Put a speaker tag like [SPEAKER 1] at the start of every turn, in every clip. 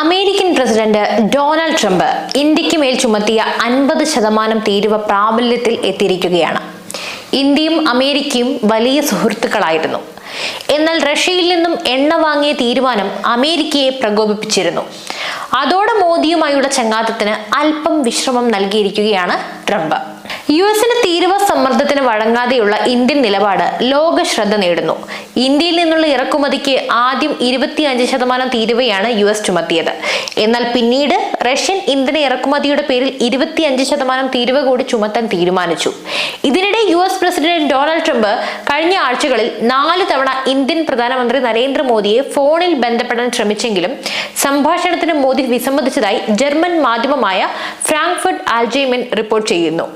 [SPEAKER 1] American president Donald Trump ഇന്ത്യയ്ക്ക് മേൽ ചുമത്തിയ അൻപത് ശതമാനം തീരുവ പ്രാബല്യത്തിൽ എത്തിയിരിക്കുകയാണ്. ഇന്ത്യയും അമേരിക്കയും വലിയ സുഹൃത്തുക്കളായിരുന്നു. എന്നാൽ റഷ്യയിൽ നിന്നും എണ്ണ വാങ്ങിയ തീരുമാനം അമേരിക്കയെ പ്രകോപിപ്പിച്ചിരുന്നു. അതോടെ മോദിയുമായുള്ള ചങ്ങാത്തത്തിന് അല്പം വിശ്രമം നൽകിയിരിക്കുകയാണ് ട്രംപ്. യു എസിന് തീരുവ സമ്മർദ്ദത്തിന് വഴങ്ങാതെയുള്ള ഇന്ത്യൻ നിലപാട് ലോക ശ്രദ്ധ നേടുന്നു. ഇന്ത്യയിൽ നിന്നുള്ള ഇറക്കുമതിക്ക് ആദ്യം ഇരുപത്തിയഞ്ച് ശതമാനം തീരുവയാണ് യു എസ് ചുമത്തിയത്. എന്നാൽ പിന്നീട് റഷ്യൻ ഇന്ധന ഇറക്കുമതിയുടെ പേരിൽ ഇരുപത്തിയഞ്ച് ശതമാനം തീരുവ കൂടി ചുമത്താൻ തീരുമാനിച്ചു. ഇതിനിടെ U S president Donald Trump കഴിഞ്ഞ ആഴ്ചകളിൽ നാല് തവണ ഇന്ത്യൻ പ്രധാനമന്ത്രി നരേന്ദ്രമോദിയെ ഫോണിൽ ബന്ധപ്പെടാൻ ശ്രമിച്ചെങ്കിലും സംഭാഷണത്തിന് മോദി വിസമ്മതിച്ചതായി ജർമ്മൻ മാധ്യമമായ ഫ്രാങ്ക്ഫർട്ട് ആൽജൈമൻ റിപ്പോർട്ട് ചെയ്യുന്നു.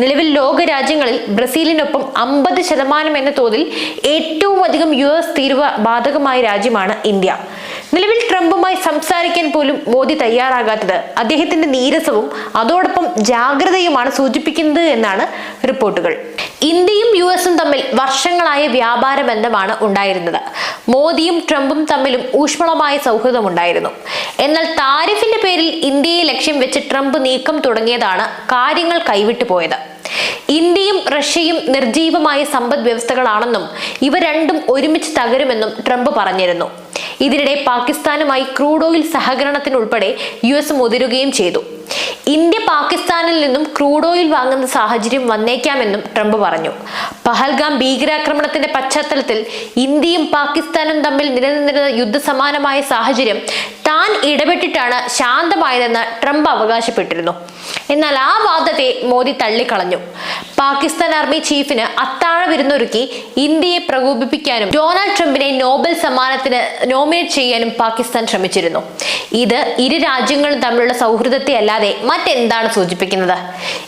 [SPEAKER 1] നിലവിൽ ലോകരാജ്യങ്ങളിൽ ബ്രസീലിനൊപ്പം അമ്പത് ശതമാനം എന്ന തോതിൽ ഏറ്റവും അധികം യു എസ് തീരുവ ബാധകമായ രാജ്യമാണ് ഇന്ത്യ. നിലവിൽ ട്രംപുമായി സംസാരിക്കാൻ പോലും മോദി തയ്യാറാകാത്തത് അദ്ദേഹത്തിന്റെ നീരസവും അതോടൊപ്പം ജാഗ്രതയുമാണ് സൂചിപ്പിക്കുന്നത് എന്നാണ് റിപ്പോർട്ടുകൾ. ഇന്ത്യയും യു എസും തമ്മിൽ വർഷങ്ങളായ വ്യാപാര ബന്ധമാണ് ഉണ്ടായിരുന്നത്. മോദിയും ട്രംപും തമ്മിലും ഊഷ്മളമായ സൗഹൃദമുണ്ടായിരുന്നു എന്നാൽ താരിഫിന്റെ പേരിൽ ഇന്ത്യയെ ലക്ഷ്യം വെച്ച് ട്രംപ് നീക്കം തുടങ്ങിയതാണ് കാര്യങ്ങൾ കൈവിട്ടു പോയത്. ഇന്ത്യയും റഷ്യയും നിർജീവമായ സമ്പദ് വ്യവസ്ഥകളാണെന്നും ഇവ രണ്ടും ഒരുമിച്ച് തകരുമെന്നും ട്രംപ് പറഞ്ഞിരുന്നു. ഇതിനിടെ പാകിസ്ഥാനുമായി ക്രൂഡ് ഓയിൽ സഹകരണത്തിനുൾപ്പെടെ യു എസ് മുതിരുകയും ചെയ്തു. ഇന്ത്യ പാകിസ്ഥാനിൽ നിന്നും ക്രൂഡ് ഓയിൽ വാങ്ങുന്ന സാഹചര്യം വന്നേക്കാമെന്നും ട്രംപ് പറഞ്ഞു. പഹൽഗാം ഭീകരാക്രമണത്തിന്റെ പശ്ചാത്തലത്തിൽ ഇന്ത്യയും പാകിസ്ഥാനും തമ്മിൽ നിലനിന്നിരുന്ന യുദ്ധസമാനമായ സാഹചര്യം താൻ ഇടപെട്ടിട്ടാണ് ശാന്തമായതെന്ന് ട്രംപ് അവകാശപ്പെട്ടിരുന്നു. എന്നാൽ ആ വാദത്തെ മോദി തള്ളിക്കളഞ്ഞു. പാകിസ്ഥാൻ ആർമി ചീഫിന് അത്താഴ വിരുന്നൊരുക്കി ഇന്ത്യയെ പ്രകോപിപ്പിക്കാനും ഡൊണാൾഡ് ട്രംപിനെ നോബൽ സമ്മാനത്തിന് നോമിനേറ്റ് ചെയ്യാനും പാകിസ്ഥാൻ ശ്രമിച്ചിരുന്നു. ഇത് ഇരു രാജ്യങ്ങളും തമ്മിലുള്ള സൗഹൃദത്തെ അല്ലാതെ മറ്റെന്താണ് സൂചിപ്പിക്കുന്നത്?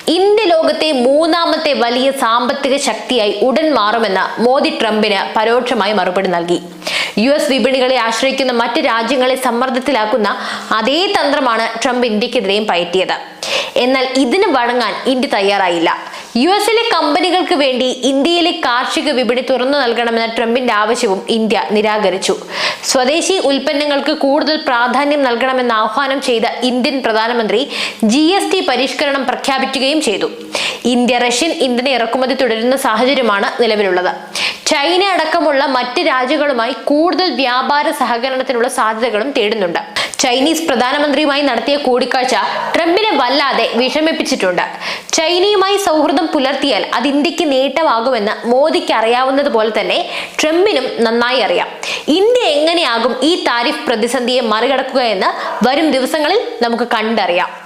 [SPEAKER 1] ഇന്ത്യ ലോകത്തെ മൂന്നാമത്തെ വലിയ സാമ്പത്തിക ശക്തിയായി ഉടൻ മാറുമെന്ന് മോദി ട്രംപിന് പരോക്ഷമായി മറുപടി നൽകി. യു എസ് വിപണികളെ ആശ്രയിക്കുന്ന മറ്റ് രാജ്യങ്ങളെ സമ്മർദ്ദത്തിലാക്കുന്ന അതേ തന്ത്രമാണ് ട്രംപ് ഇന്ത്യക്കെതിരെയും പയറ്റിയത്. എന്നാൽ ഇതിന് വഴങ്ങാൻ ഇന്ത്യ തയ്യാറായില്ല. യു എസിലെ കമ്പനികൾക്ക് വേണ്ടി ഇന്ത്യയിലെ കാർഷിക വിപണി തുറന്നു നൽകണമെന്ന ട്രംപിന്റെ ആവശ്യവും ഇന്ത്യ നിരാകരിച്ചു. സ്വദേശി ഉൽപ്പന്നങ്ങൾക്ക് കൂടുതൽ പ്രാധാന്യം നൽകണമെന്ന് ആഹ്വാനം ചെയ്ത ഇന്ത്യൻ പ്രധാനമന്ത്രി ജി എസ് ടി പരിഷ്കരണം പ്രഖ്യാപിക്കുകയും ചെയ്തു. ഇന്ത്യ റഷ്യൻ ഇന്ധന ഇറക്കുമതി തുടരുന്ന സാഹചര്യമാണ് നിലവിലുള്ളത്. ചൈന അടക്കമുള്ള മറ്റ് രാജ്യങ്ങളുമായി കൂടുതൽ വ്യാപാര സഹകരണത്തിനുള്ള സാധ്യതകളും തേടുന്നുണ്ട്. ചൈനീസ് പ്രധാനമന്ത്രിയുമായി നടത്തിയ കൂടിക്കാഴ്ച ട്രംപിനെ വല്ലാതെ വിഷമിപ്പിച്ചിട്ടുണ്ട്. ചൈനയുമായി സൗഹൃദം പുലർത്തിയാൽ അത് ഇന്ത്യയ്ക്ക് നേട്ടമാകുമെന്ന് മോദിക്ക് അറിയാവുന്നതുപോലെ തന്നെ ട്രംപിനും നന്നായി അറിയാം. ഇന്ത്യ എങ്ങനെയാകും ഈ താരിഫ് പ്രതിസന്ധിയെ മറികടക്കുക എന്ന് വരും ദിവസങ്ങളിൽ നമുക്ക് കണ്ടറിയാം.